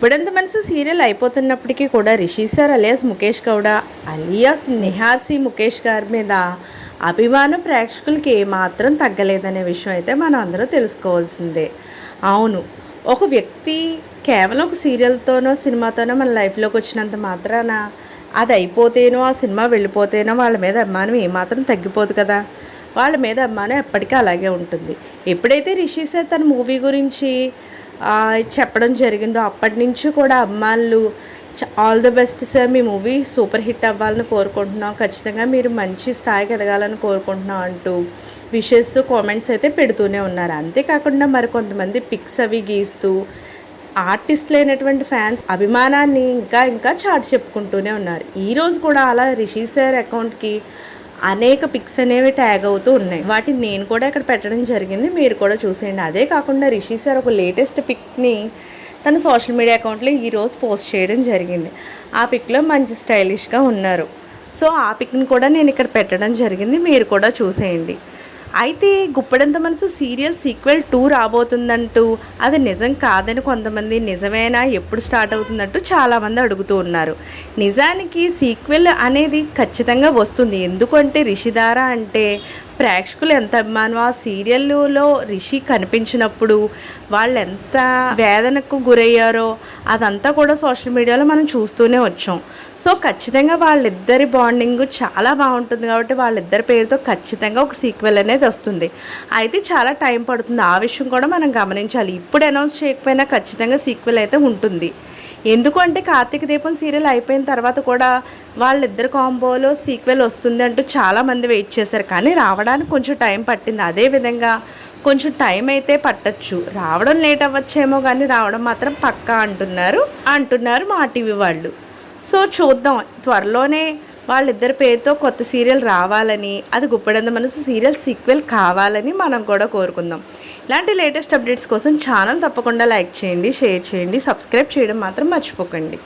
గుప్పెడంత మనసు సీరియల్ అయిపోతున్నప్పటికీ కూడా Rishi sir alias Mukesh Gowda alias నిహార్సి Mukesh గారి మీద అభిమానం ప్రేక్షకులకి ఏమాత్రం తగ్గలేదనే విషయం అయితే మనం అందరూ తెలుసుకోవాల్సిందే. అవును ఒక వ్యక్తి కేవలం ఒక సీరియల్తోనో సినిమాతోనో మన లైఫ్లోకి వచ్చినంత మాత్రాన అది అయిపోతేనో ఆ సినిమా వెళ్ళిపోతేనో వాళ్ళ మీద అభిమానం ఏమాత్రం తగ్గిపోదు కదా. వాళ్ళ మీద అభిమానం ఎప్పటికీ అలాగే ఉంటుంది. ఎప్పుడైతే రిషి సార్ తన మూవీ గురించి చెప్పడం జరిగిందో అప్పటి నుంచి కూడా అమ్మాళ్ళు ఆల్ ది బెస్ట్ సార్ మీ మూవీ సూపర్ హిట్ అవ్వాలని కోరుకుంటున్నాం. ఖచ్చితంగా మీరు మంచి స్థాయికి ఎదగాలని కోరుకుంటున్నాం అంటూ విషెస్ కామెంట్స్ అయితే పెడుతూనే ఉన్నారు. అంతేకాకుండా మరి కొంతమంది పిక్స్ అవి గీస్తూ ఆర్టిస్టులు అయినటువంటి ఫ్యాన్స్ అభిమానాన్ని ఇంకా ఇంకా చాటి చెప్పుకుంటూనే ఉన్నారు. ఈరోజు కూడా అలా రిషి సార్ అకౌంట్కి అనేక పిక్స్ అనేవి ట్యాగ్ అవుతూ ఉన్నాయి. వాటిని నేను కూడా ఇక్కడ పెట్టడం జరిగింది. మీరు కూడా చూసేయండి. అదే కాకుండా రిషి సార్ ఒక లేటెస్ట్ పిక్ని తన సోషల్ మీడియా అకౌంట్లో ఈరోజు పోస్ట్ చేయడం జరిగింది. ఆ పిక్లో మంచి స్టైలిష్గా ఉన్నారు. సో ఆ పిక్ని కూడా నేను ఇక్కడ పెట్టడం జరిగింది. మీరు కూడా చూసేయండి. అయితే గుప్పడంత మనసు సీరియల్ సీక్వెల్ టూ రాబోతుందంటూ అది నిజం కాదని కొంతమంది నిజమేనా ఎప్పుడు స్టార్ట్ అవుతుందంటూ చాలామంది అడుగుతూ ఉన్నారు. నిజానికి సీక్వెల్ అనేది ఖచ్చితంగా వస్తుంది. ఎందుకంటే రిషిధార అంటే ప్రేక్షకులు ఎంత అభిమానం ఆ సీరియల్లో రిషి కనిపించినప్పుడు వాళ్ళు ఎంత వేదనకు గురయ్యారో అదంతా కూడా సోషల్ మీడియాలో మనం చూస్తూనే వచ్చాం. సో ఖచ్చితంగా వాళ్ళిద్దరి బాండింగ్ చాలా బాగుంటుంది కాబట్టి వాళ్ళిద్దరి పేరుతో ఖచ్చితంగా ఒక సీక్వెల్ అనేది వస్తుంది. అయితే చాలా టైం పడుతుంది. ఆ విషయం కూడా మనం గమనించాలి. ఇప్పుడు అనౌన్స్ చేయకపోయినా ఖచ్చితంగా సీక్వెల్ అయితే ఉంటుంది. ఎందుకంటే కార్తీక దీపం సీరియల్ అయిపోయిన తర్వాత కూడా వాళ్ళిద్దరు కాంబోలో సీక్వెల్ వస్తుంది అంటూ చాలామంది వెయిట్ చేశారు. కానీ రావడానికి కొంచెం టైం పట్టింది. అదేవిధంగా కొంచెం టైం అయితే పట్టచ్చు. రావడం లేట్ అవ్వచ్చేమో కానీ రావడం మాత్రం పక్కా అంటున్నారు. అంటున్నారు మా టీవీ వాళ్ళు. సో చూద్దాం. త్వరలోనే వాళ్ళిద్దరి పేరుతో కొత్త సీరియల్ రావాలని అది గుప్పడంత మనసు సీరియల్ సీక్వెల్ కావాలని మనం కూడా కోరుకుందాం. ఇలాంటి లేటెస్ట్ అప్డేట్స్ కోసం ఛానల్ తప్పకుండా లైక్ చేయండి షేర్ చేయండి సబ్స్క్రైబ్ చేయడం మాత్రం మర్చిపోకండి.